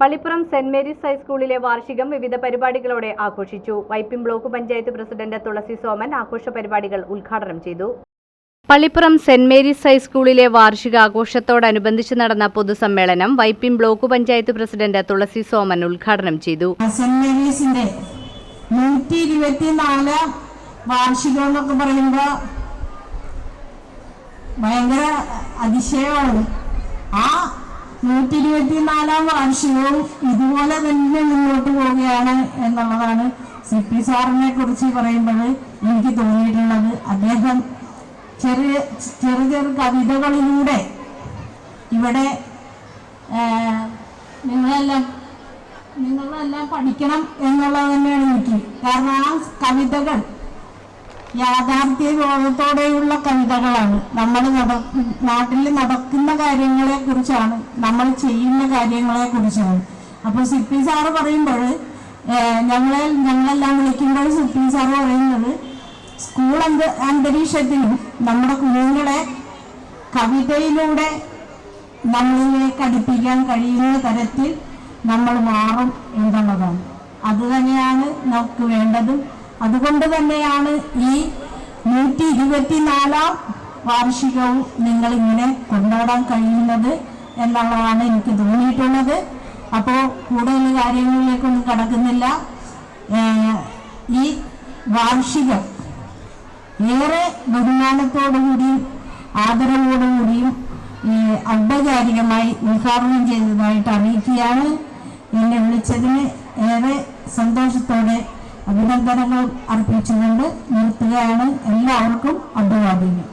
Pallippuram saint Mary's ഹൈസ്കൂളിലെ വാർഷികം വിവിധ പരിപാടികളോടെ ആഘോഷിച്ചു. വൈപ്പിൻ ബ്ലോക്ക് പഞ്ചായത്ത് പ്രസിഡന്റ് തുളസി സോമൻ ആഘോഷ പരിപാടികൾ ഉദ്ഘാടനം ചെയ്തു. പള്ളിപ്പുറം സെന്റ് മേരീസ് ഹൈസ്കൂളിലെ വാർഷികാഘോഷത്തോടനുബന്ധിച്ച് നടന്ന പൊതുസമ്മേളനം വൈപ്പിൻ ബ്ലോക്ക് പഞ്ചായത്ത് പ്രസിഡന്റ് തുളസി സോമൻ ഉദ്ഘാടനം ചെയ്തു. വാർഷികം എന്നൊക്കെ പറയുമ്പോ ഭയങ്കര അതിശയമാണ്. നൂറ്റി ഇരുപത്തിനാലാം വാർഷികവും ഇതുപോലെ തന്നെ മുന്നോട്ട് പോവുകയാണ് എന്നുള്ളതാണ് സി പി സാറിനെ കുറിച്ച് പറയുമ്പോൾ എനിക്ക് തോന്നിയിട്ടുള്ളത്. അദ്ദേഹം ചെറിയ ചെറിയ ചെറു കവിതകളിലൂടെ ഇവിടെ നിങ്ങളെല്ലാം നിങ്ങളെല്ലാം പഠിക്കണം എന്നുള്ളത് തന്നെയാണ് എനിക്ക്. കാരണം ആ കവിതകൾ യാഥാർത്ഥ്യ ബോധത്തോടെയുള്ള കവിതകളാണ്. നമ്മൾ നാട്ടിൽ നടക്കുന്ന കാര്യങ്ങളെ കുറിച്ചാണ് നമ്മൾ ചെയ്യുന്ന കാര്യങ്ങളെ കുറിച്ചാണ് അപ്പൊ സിപ്പി സാറ് പറയുമ്പോൾ ഞങ്ങളെ ഞങ്ങളെല്ലാം വിളിക്കുമ്പോൾ സിപ്പി സാറ് പറയുന്നത് സ്കൂൾ അന്ത അന്തരീക്ഷത്തിനും നമ്മുടെ കുഞ്ഞുങ്ങളെ കവിതയിലൂടെ നമ്മളിലേക്ക് അടുപ്പിക്കാൻ കഴിയുന്ന തരത്തിൽ നമ്മൾ മാറും എന്നുള്ളതാണ്. അത് തന്നെയാണ് നമുക്ക് വേണ്ടതും അതുകൊണ്ട് തന്നെയാണ് ഈ നൂറ്റി ഇരുപത്തിനാലാം വാർഷികവും നിങ്ങൾ ഇങ്ങനെ കൊണ്ടാടാൻ കഴിയുന്നത് എന്നുള്ളതാണ് എനിക്ക് തോന്നിയിട്ടുള്ളത്. അപ്പോൾ കൂടുതൽ കാര്യങ്ങളിലേക്കൊന്നും കടക്കുന്നില്ല. ഈ വാർഷികം ഏറെ ബഹുമാനത്തോടുകൂടിയും ആദരവോടുകൂടിയും ഔപചാരികമായി ഉദ്ഘാടനം ചെയ്തതായിട്ട് അറിയിക്കുകയാണ്. എന്നെ വിളിച്ചതിന് ഏറെ സന്തോഷത്തോടെ അഭിനന്ദനങ്ങൾ അർപ്പിച്ചുകൊണ്ട് നിർത്തുകയാണ് എല്ലാവർക്കും അഭിവാദ്യങ്ങൾ.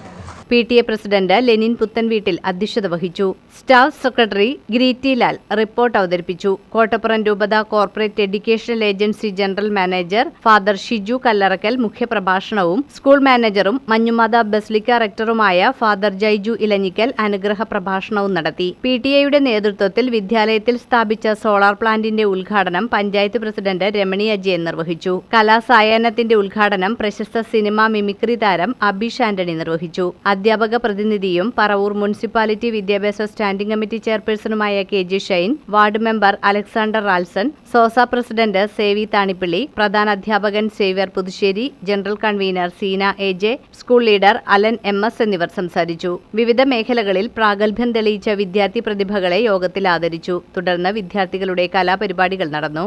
P T A president Lenin Puthenveettil അധ്യക്ഷത വഹിച്ചു. Staff secretary Greety Lal report അവതരിപ്പിച്ചു. കോട്ടപ്പുറം രൂപത corporate educational agency general manager father Shiju Kallarakkal മുഖ്യപ്രഭാഷണവും school മാനേജറും മഞ്ഞുമാത ബസ്ലിക്ക റെക്ടറുമായ ഫാദർ ജൈജു ഇലഞ്ഞിക്കൽ അനുഗ്രഹ പ്രഭാഷണവും നടത്തി. പി ടി എയുടെ നേതൃത്വത്തിൽ വിദ്യാലയത്തിൽ സ്ഥാപിച്ച സോളാർ പ്ലാന്റിന്റെ ഉദ്ഘാടനം പഞ്ചായത്ത് പ്രസിഡന്റ് രമണി അജയൻ നിർവഹിച്ചു. കലാസായാഹ്നത്തിന്റെ ഉദ്ഘാടനം പ്രശസ്ത സിനിമാ മിമിക്രി താരം അബീഷ് ആന്റണി നിർവഹിച്ചു. അധ്യാപക പ്രതിനിധിയും പറവൂർ മുനിസിപ്പാലിറ്റി വിദ്യാഭ്യാസ standing committee ചെയർപേഴ്സണുമായ K G Shine ward member Alexander Ralson SOSA president Sevi Thanippilly പ്രധാന അധ്യാപകൻ Xavier Puthussery general convener Seena A J school leader Alan M S എന്നിവർ സംസാരിച്ചു. വിവിധ മേഖലകളിൽ പ്രാഗൽഭ്യം തെളിയിച്ച വിദ്യാർത്ഥി പ്രതിഭകളെ യോഗത്തിൽ ആദരിച്ചു. തുടർന്ന് വിദ്യാർത്ഥികളുടെ കലാപരിപാടികൾ നടന്നു.